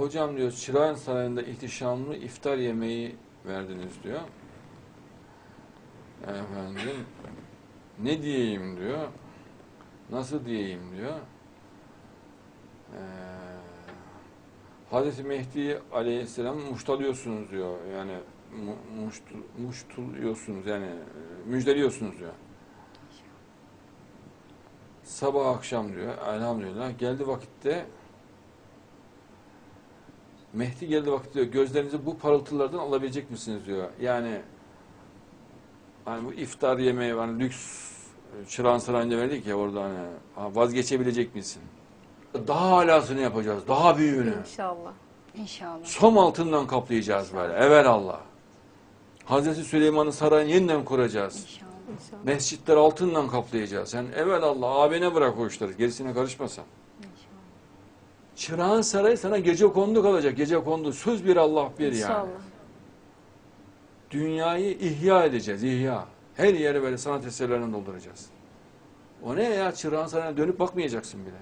hocam diyor Çırağan Sarayı'nda ihtişamlı iftar yemeği verdiniz diyor. Efendim ne diyeyim diyor. Nasıl diyeyim diyor. Ee, Hazreti Mehdi Aleyhisselam muştalıyorsunuz diyor. Yani mu, muştu, muştuluyorsunuz yani e, müjdeliyorsunuz diyor. Sabah akşam diyor elhamdülillah geldi vakitte Mehdi geldi vakitte diyor gözlerinizi bu parıltılardan alabilecek misiniz diyor. Yani hani bu iftar yemeği hani lüks e, Çırağan Sarayı'nda verdik ya orada hani ha, vazgeçebilecek misin? Daha alasını yapacağız. Daha büyüğünü. İnşallah. İnşallah. Som altından kaplayacağız böyle. Evet Allah. Hazreti Süleyman'ın sarayını yeniden kuracağız. İnşallah. İnşallah. Mescitler altından kaplayacağız. Sen evet Allah abine bırak o işleri. Gerisine karışmasan. Çırağan sarayı sana gece kondu kalacak. Gece kondu. Söz bir Allah bir yani. İnşallah. Dünyayı ihya edeceğiz. ihya. Her yeri böyle sanat eserlerine dolduracağız. O ne ya? Çırağan sarayına dönüp bakmayacaksın bile.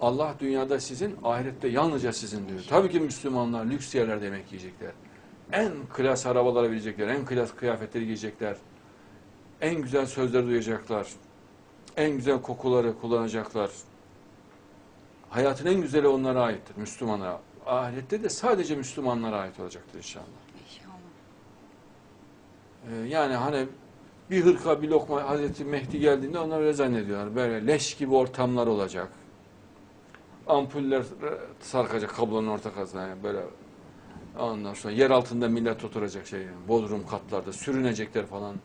Allah dünyada sizin, ahirette yalnızca sizin diyor. Tabii ki Müslümanlar lüks yerlerde yemek yiyecekler. En klas arabalara binecekler, en klas kıyafetleri giyecekler. En güzel sözleri duyacaklar. En güzel kokuları kullanacaklar. Hayatın en güzeli onlara aittir, Müslümanlara. Ahirette de sadece Müslümanlara ait olacaktır inşallah. İnşallah. Ee, yani hani bir hırka bir lokma Hazreti Mehdi geldiğinde onlar öyle zannediyorlar. Böyle leş gibi ortamlar olacak. Ampuller sarkacak kablonun orta kazına yani böyle ondan sonra yer altında millet oturacak şey bodrum katlarda sürünecekler falan.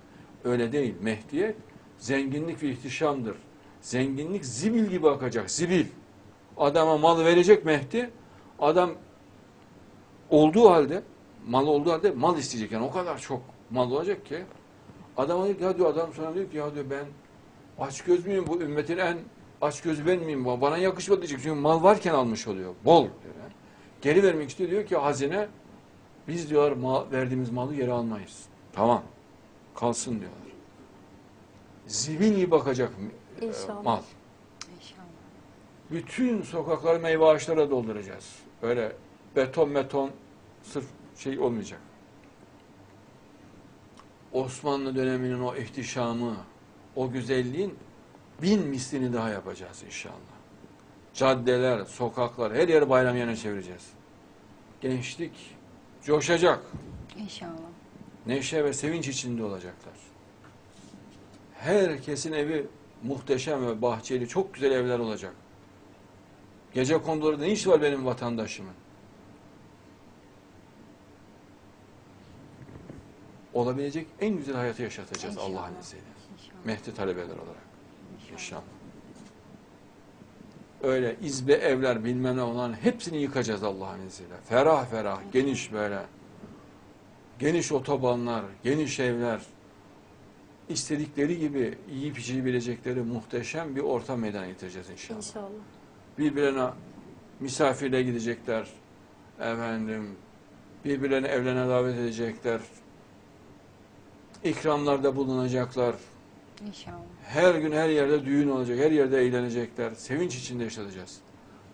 Öyle değil. Mehdiye zenginlik ve ihtişamdır. Zenginlik zibil gibi akacak. Zibil. Adama mal verecek Mehdi. Adam olduğu halde mal olduğu halde mal isteyecek yani o kadar çok mal olacak ki adam diyor ki ya diyor adam sonra diyor ki ya diyor ben aç göz müyüm bu ümmetin en aç gözü ben miyim bana yakışmadı diyecek çünkü mal varken almış oluyor bol diyor yani. Geri vermek istiyor diyor ki hazine biz diyor mal, verdiğimiz malı geri almayız. Tamam kalsın diyorlar. Zibil gibi bakacak İnşallah. mal. Bütün sokakları meyve ağaçlara dolduracağız. Öyle beton beton sırf şey olmayacak. Osmanlı döneminin o ihtişamı, o güzelliğin bin mislini daha yapacağız inşallah. Caddeler, sokaklar, her yer bayram yerine çevireceğiz. Gençlik coşacak. İnşallah. Neşe ve sevinç içinde olacaklar. Herkesin evi muhteşem ve bahçeli, çok güzel evler olacak. Gece kondularda ne iş var benim vatandaşımın? Olabilecek en güzel hayatı yaşatacağız. Allah'ın izniyle. Mehdi talebeler olarak. İnşallah. Öyle izbe evler bilmem ne olan hepsini yıkacağız Allah'ın izniyle. Ferah ferah, geniş böyle. Geniş otobanlar, geniş evler. istedikleri gibi yiyip içebilecekleri muhteşem bir ortam meydana getireceğiz inşallah. İnşallah. Birbirine misafirle gidecekler. Efendim, birbirlerini evlerine davet edecekler. İkramlarda bulunacaklar. İnşallah. Her gün her yerde düğün olacak, her yerde eğlenecekler. Sevinç içinde yaşatacağız.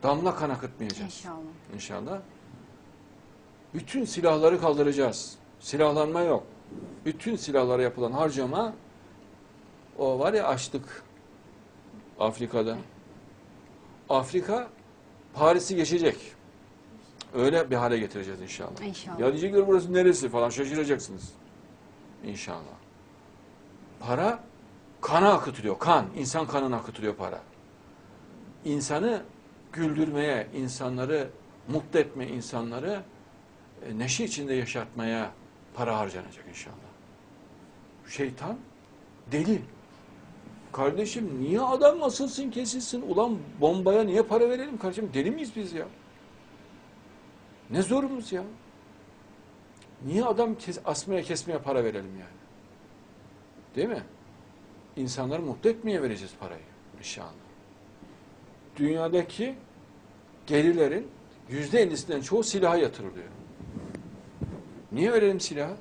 Damla kan akıtmayacağız. İnşallah. İnşallah. Bütün silahları kaldıracağız. Silahlanma yok. Bütün silahlara yapılan harcama o var ya açlık Afrika'da. Afrika Paris'i geçecek. Öyle bir hale getireceğiz inşallah. İnşallah. Ya diyecekler burası neresi falan şaşıracaksınız. İnşallah. Para kana akıtılıyor. Kan. insan kanına akıtılıyor para. İnsanı güldürmeye, insanları mutlu etme, insanları e, neşe içinde yaşatmaya para harcanacak inşallah. Şeytan deli. Kardeşim niye adam asılsın kesilsin? Ulan bombaya niye para verelim kardeşim? Deli miyiz biz ya? Ne zorumuz ya? Niye adam kes, asmaya kesmeye para verelim yani? Değil mi? İnsanları mutlu etmeye vereceğiz parayı inşallah. Dünyadaki gelirlerin yüzde ellisinden çoğu silaha yatırılıyor. Niye verelim silahı?